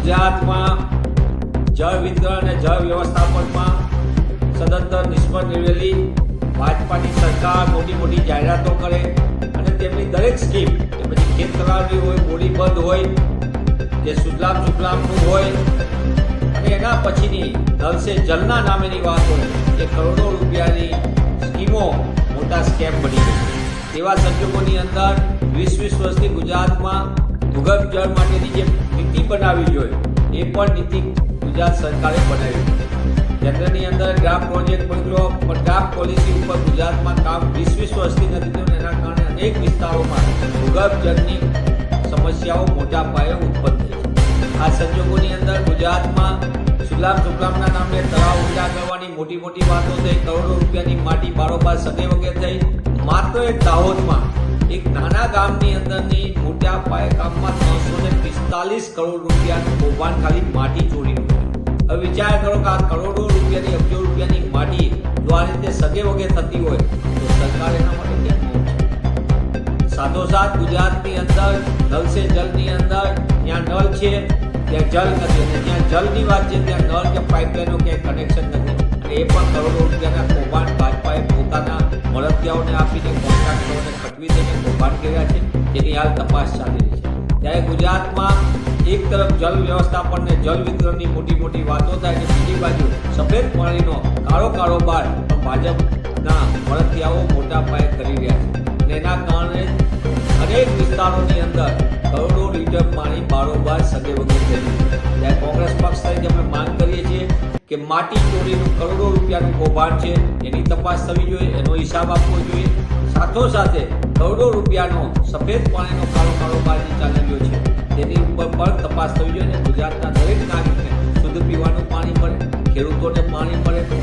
ગુજરાતમાં જળ વિતરણ અને જળ વ્યવસ્થાપનમાં સદંતર નિષ્ફળ નિવેલી ભાજપાની સરકાર મોટી મોટી જાહેરાતો કરે અને તેમની દરેક સ્કીમ કે પછી ખેત તળાવની હોય બોડી બંધ હોય, કે સુજલામ સુજલામનું હોય, અને એના પછીની નલ જલના નામેની વાત હોય એ કરોડો રૂપિયાની સ્કીમો મોટા સ્કેમ બની ગઈ તેવા સંજોગોની અંદર વીસ વીસ વર્ષથી ગુજરાતમાં ભૂગર્ભ જળ માટેની જે નીતિ બનાવી જોઈએ એ પણ નીતિ ગુજરાત સરકારે બનાવી કેન્દ્રની અંદર ગ્રામ પ્રોજેક્ટ બન્યો પણ ગ્રામ પોલિસી ઉપર ગુજરાતમાં કામ વીસ વીસ નથી થયું, એના કારણે અનેક વિસ્તારોમાં ભૂગર્ભજળની સમસ્યાઓ મોટા પાયે ઉત્પન્ન થઈ આ સંજોગોની અંદર ગુજરાતમાં સુલામ સુકલામના નામે તળાવ ઊંડા કરવાની મોટી મોટી વાતો થઈ, કરોડો રૂપિયાની માટી બારોબાર સગે વગેરે થઈ. માત્ર એક દાહોદમાં એક નાના ગામની અંદરની મોટા પાયે કામમાં પિસ્તાલીસ કરોડ રૂપિયાનું કૌભાંડ ખાલી માટી ચોરીનું. છે. હવે વિચાર કરો કે આ કરોડો રૂપિયાની અબજો રૂપિયાની માટી જો આ રીતે સગે વગે થતી હોય, તો સરકાર એના માટે ક્યાં સાથોસાથ ગુજરાતની અંદર નલ સે જલની અંદર ત્યાં નળ છે, ત્યાં જલ નથી અને જ્યાં જલની વાત છે, ત્યાં નળ કે પાઇપલાઇનો ક્યાંય કનેક્શન નથી. અને એ પણ કરોડો રૂપિયાના કૌભાંડ ભાજપાએ પોતાના મળતિયાઓને આપીને કોન્ટ્રાક્ટરોને ખટવી દઈને કૌભાંડ કર્યા છે. જેની હાલ તપાસ ચાલી રહી છે. તરફ જળ વ્યવસ્થાપન ને જલ વિતરણની મોટી મોટી વાતો થાય અને બીજી બાજુ સફેદ પાણીનો કાળો કારોબાર ભાજપના મળતિયાઓ મોટા પાયે કરી રહ્યા છે. અને એના કારણે અનેક વિસ્તારોની અંદર કરોડો લીટર પાણી બારોબાર સગે વગર છે. ત્યારે કોંગ્રેસ પક્ષ તરીકે અમે માંગ કરીએ છીએ કે માટી ચોરીનું કરોડો રૂપિયાનું કૌભાંડ છે. એની તપાસ થવી જોઈએ, એનો હિસાબ આપવો જોઈએ. સાથોસાથે કરોડો રૂપિયાનો સફેદ પાણીનો કાળો કારોબાર પણ તપાસ થવી જોઈએ ગુજરાતના દરેક નાગરિકને શુદ્ધ પીવાનું પાણી મળે ખેડૂતોને પાણી મળે